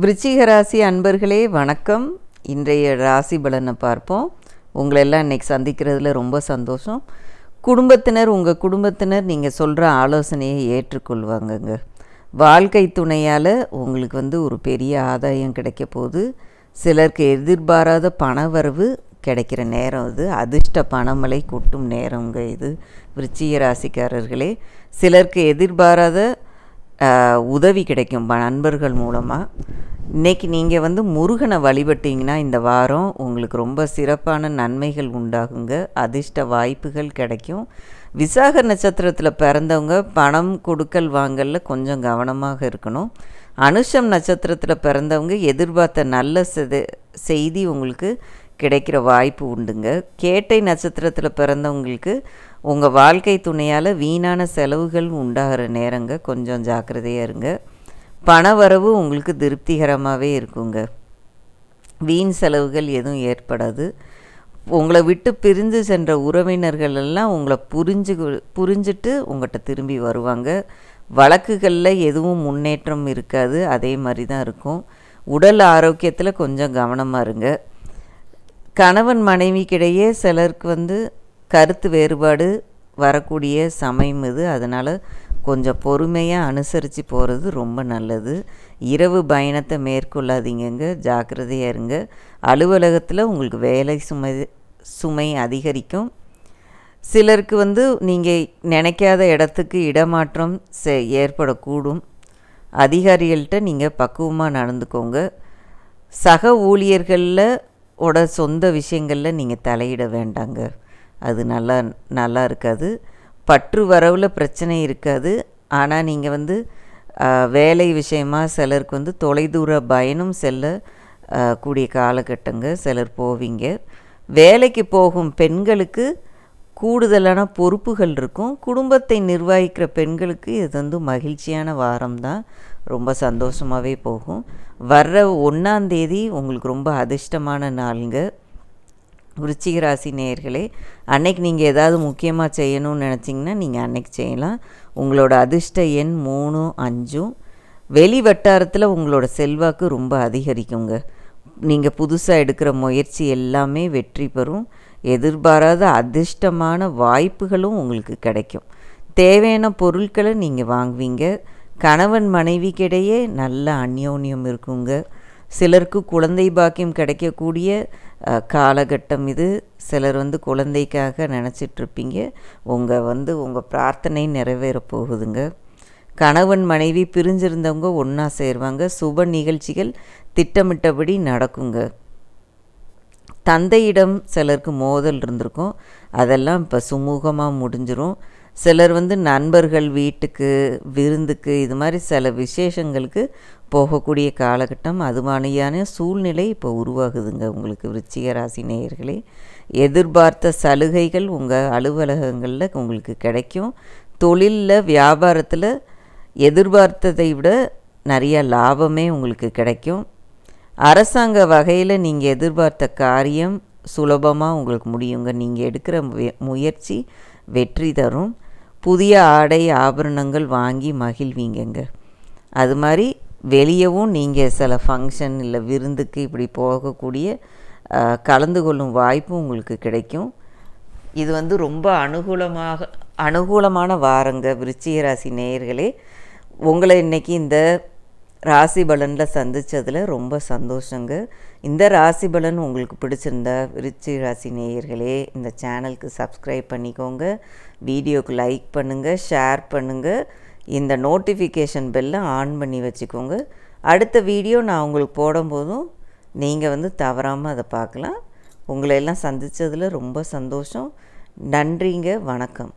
விருச்சிக ராசி அன்பர்களே வணக்கம். இன்றைய ராசி பலனை பார்ப்போம். உங்களெல்லாம் இன்னைக்கு சந்திக்கிறதுல ரொம்ப சந்தோஷம். குடும்பத்தினர் உங்கள் குடும்பத்தினர் நீங்கள் சொல்கிற ஆலோசனையை ஏற்றுக்கொள்வாங்கங்க. வாழ்க்கை துணையால் உங்களுக்கு வந்து ஒரு பெரிய ஆதாயம் கிடைக்க போகுது. சிலருக்கு எதிர்பாராத பணவரவு கிடைக்கிற நேரம் இது. அதிர்ஷ்ட பணமழை கொட்டும் நேரங்க இது. விருச்சிக ராசிக்காரர்களே சிலருக்கு எதிர்பாராத உதவி கிடைக்கும் ப- நண்பர்கள் மூலமாக இன்னைக்கு நீங்கள் வந்து முருகனை வழிபட்டீங்கன்னா இந்த வாரம் உங்களுக்கு ரொம்ப சிறப்பான நன்மைகள் உண்டாகுங்க. அதிர்ஷ்ட வாய்ப்புகள் கிடைக்கும். விசாக நட்சத்திரத்தில் பிறந்தவங்க பணம் கொடுக்கல் வாங்கலில் கொஞ்சம் கவனமாக இருக்கணும். அனுஷம் நட்சத்திரத்தில் பிறந்தவங்க எதிர்பார்த்த நல்ல செத- செய்தி உங்களுக்கு கிடைக்கிற வாய்ப்பு உண்டுங்க. கேட்டை நட்சத்திரத்தில் பிறந்தவங்களுக்கு உங்கள் வாழ்க்கை துணையால் வீணான செலவுகள் உண்டாகிற நேரங்க. கொஞ்சம் ஜாக்கிரதையாக இருங்க. பண வரவு உங்களுக்கு திருப்திகரமாகவே இருக்குங்க. வீண் செலவுகள் எதுவும் ஏற்படாது. உங்களை விட்டு பிரிஞ்சு சென்ற உறவினர்கள் எல்லாம் உங்களை புரிஞ்சு புரிஞ்சுட்டு உங்கள்கிட்ட திரும்பி வருவாங்க. வழக்குகளில் எதுவும் முன்னேற்றம் இருக்காது. அதே மாதிரி தான் இருக்கும். உடல் ஆரோக்கியத்தில் கொஞ்சம் கவனமாக இருங்க. கணவன் மனைவிக்கிடையே சிலருக்கு வந்து கருத்து வேறுபாடு வரக்கூடிய சமயம் இது. அதனால் கொஞ்சம் பொறுமையாக அனுசரித்து போகிறது ரொம்ப நல்லது. இரவு பயணத்தை மேற்கொள்ளாதீங்கங்க. ஜாக்கிரதையாக இருங்க. அலுவலகத்தில் உங்களுக்கு வேலை சுமை சுமை அதிகரிக்கும். சிலருக்கு வந்து நீங்கள் நினைக்காத இடத்துக்கு இடமாற்றம் செ ஏற்படக்கூடும். அதிகாரிகள்கிட்ட நீங்கள் பக்குவமாக நடந்துக்கோங்க. சக ஊழியர்களில் ஓட சொந்த விஷயங்களில் நீங்கள் தலையிட வேண்டாங்க. அது நல்லா நல்லா இருக்காது. பற்று வரவில் பிரச்சனை இருக்காது. ஆனால் நீங்கள் வந்து வேலை விஷயமா சிலருக்கு வந்து தொலைதூர பயணம் செல்ல கூடிய காலகட்டங்க சிலர் போவீங்க. வேலைக்கு போகும் பெண்களுக்கு கூடுதலான பொறுப்புகள் இருக்கும். குடும்பத்தை நிர்வகிக்கிற பெண்களுக்கு இது வந்து மகிழ்ச்சியான வாரம் தான். ரொம்ப சந்தோஷமாகவே போகும். வர்ற ஒன்றாந்தேதி உங்களுக்கு ரொம்ப அதிர்ஷ்டமான நாளுங்க. விருச்சிக ராசி நேயர்களே அன்னைக்கு நீங்கள் ஏதாவது முக்கியமாக செய்யணும்னு நினச்சிங்கன்னா நீங்கள் அன்னைக்கு செய்யலாம். உங்களோட அதிர்ஷ்ட எண் மூணும் அஞ்சும் வெளி வட்டாரத்தில் உங்களோட செல்வாக்கு ரொம்ப அதிகரிக்குங்க. நீங்கள் புதுசாக எடுக்கிற முயற்சி எல்லாமே வெற்றி பெறும். எதிர்பாராத அதிர்ஷ்டமான வாய்ப்புகளும் உங்களுக்கு கிடைக்கும். தேவையான பொருட்களை நீங்கள் வாங்குவீங்க. கணவன் மனைவிக்கிடையே நல்ல அந்யோன்யம் இருக்குங்க. சிலருக்கு குழந்தை பாக்கியம் கிடைக்கக்கூடிய காலகட்டம் இது. சிலர் வந்து குழந்தைக்காக நினச்சிட்ருப்பீங்க. உங்கள் வந்து உங்கள் பிரார்த்தனை நிறைவேற போகுதுங்க. கணவன் மனைவி பிரிஞ்சிருந்தவங்க ஒன்றா சேருவாங்க. சுப நிகழ்ச்சிகள் திட்டமிட்டபடி நடக்குங்க. தந்தையிடம் சிலருக்கு மோதல் இருந்திருக்கும். அதெல்லாம் இப்போ சுமூகமாக முடிஞ்சிரும். சிலர் வந்து நண்பர்கள் வீட்டுக்கு விருந்துக்கு இது மாதிரி சில விசேஷங்களுக்கு போகக்கூடிய காலகட்டம் அது மாதிரியான சூழ்நிலை இப்போ உருவாகுதுங்க உங்களுக்கு விருச்சிக ராசி நேயர்களே. எதிர்பார்த்த சலுகைகள் உங்கள் அலுவலகங்களில் உங்களுக்கு கிடைக்கும். தொழிலில் வியாபாரத்தில் எதிர்பார்த்ததை விட நிறைய லாபமே உங்களுக்கு கிடைக்கும். அரசாங்க வகையில் நீங்கள் எதிர்பார்த்த காரியம் சுலபமாக உங்களுக்கு முடியுங்க. நீங்கள் எடுக்கிற முயற்சி வெற்றி தரும். புதிய ஆடை ஆபரணங்கள் வாங்கி மகிழ்வீங்கங்க. அது மாதிரி வெளியவும் நீங்கள் சில ஃபங்க்ஷன் இல்லை விருந்துக்கு இப்படி போகக்கூடிய கலந்து கொள்ளும் வாய்ப்பும் உங்களுக்கு கிடைக்கும். இது வந்து ரொம்ப அனுகூலமாக அனுகூலமான வாரங்க விருச்சிக ராசி நேயர்களே. உங்களை இன்னைக்கு இந்த ராசி பலனில் சந்தித்ததில் ரொம்ப சந்தோஷங்க. இந்த ராசி பலன் உங்களுக்கு பிடிச்சிருந்தா விருச்சி ராசி நேயர்களே இந்த சேனலுக்கு சப்ஸ்கிரைப் பண்ணிக்கோங்க. வீடியோக்கு லைக் பண்ணுங்கள் ஷேர் பண்ணுங்கள் இந்த நோட்டிஃபிகேஷன் பெல்லை ஆன் பண்ணி வச்சுக்கோங்க. அடுத்த வீடியோ நான் உங்களுக்கு போடும்போதும் நீங்கள் வந்து தவறாமல் அதை பார்க்கலாம் உங்களையெல்லாம் சந்தித்ததில் ரொம்ப சந்தோஷம். நன்றிங்க வணக்கம்.